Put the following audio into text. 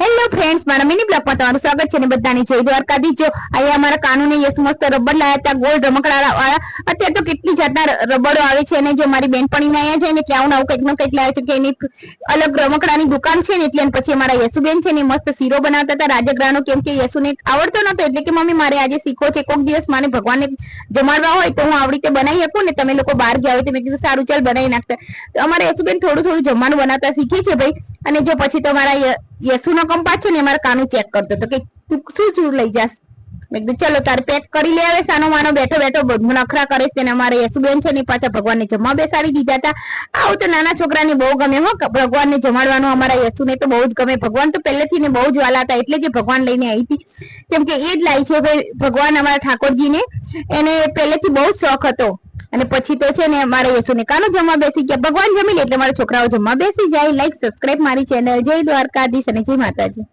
Hello friends મારા mini બ્લોગમાં તમારું સ્વાગત છે ને બધાની જય દ્વારકાધીશ. જો અહીંયા અમારા કાનુને યસ મસ્ત રબર લાયા હતા ગોલ્ડ રમકડા વાળા અત્યારે તો કેટલી જાતના રબડો આવે છે અને જો મારી બેનપણીને અહીંયા છે ને ત્યાં હું આવું કંઈકનું કંઈક લાવે છે કે એની અલગ રમકડાની દુકાન છે ને એટલે પછી અમારા યસુબેન છે ને મસ્ત શીરો બનાવતા હતા રાજગરાનો કેમ કે યસુને આવડતો નતો એટલે કે મમ્મી મારે આજે શીખો છે કોઈક દિવસ મને ભગવાનને જમાડવા હોય તો હું આવડી રીતે બનાવી શકું ને તમે લોકો બહાર ગયા હોય તો મેં કીધું સારું, ચાલ બનાવી નાખતા. તો અમારા યસુબેન થોડું થોડું જમવાનું બનાવતા શીખે છે ભાઈ. અને જો પછી તો મારા યસુનો કંપાસ છે ને મારા કાનું ચેક કરતો તો કે તું શું શું લઈ જાસ? મેં કીધું, ચલો, તારે પેક કરી લે આવે સાનો માનો બેઠો બેઠો નખરા કરે છે ને અમારે યસુબેન છે ને પાછા ભગવાનને જમવા બેસાડી દીધા હતા. આવું તો નાના છોકરાને બહુ ગમે હો ભગવાનને જમાડવાનું અમારા યસુને તો બહુ જ ગમે. ભગવાન તો પહેલેથી ને બહુ જ વાલા હતા એટલે જે ભગવાન લઈને આવી હતી. કેમ કે એ જ લાય છે ભગવાન અમારા ઠાકોરજીને. એને પહેલેથી બહુ શોખ હતો. અને પછી તો છે ને મારે યસુને કાનો જમવા બેસી ગયા. ભગવાન જમી લે એટલે મારા છોકરાઓ જમવા બેસી જાય. લાઈક સબસ્ક્રાઇબ મારી ચેનલ જય દ્વારકાધીશ અને જય માતાજી.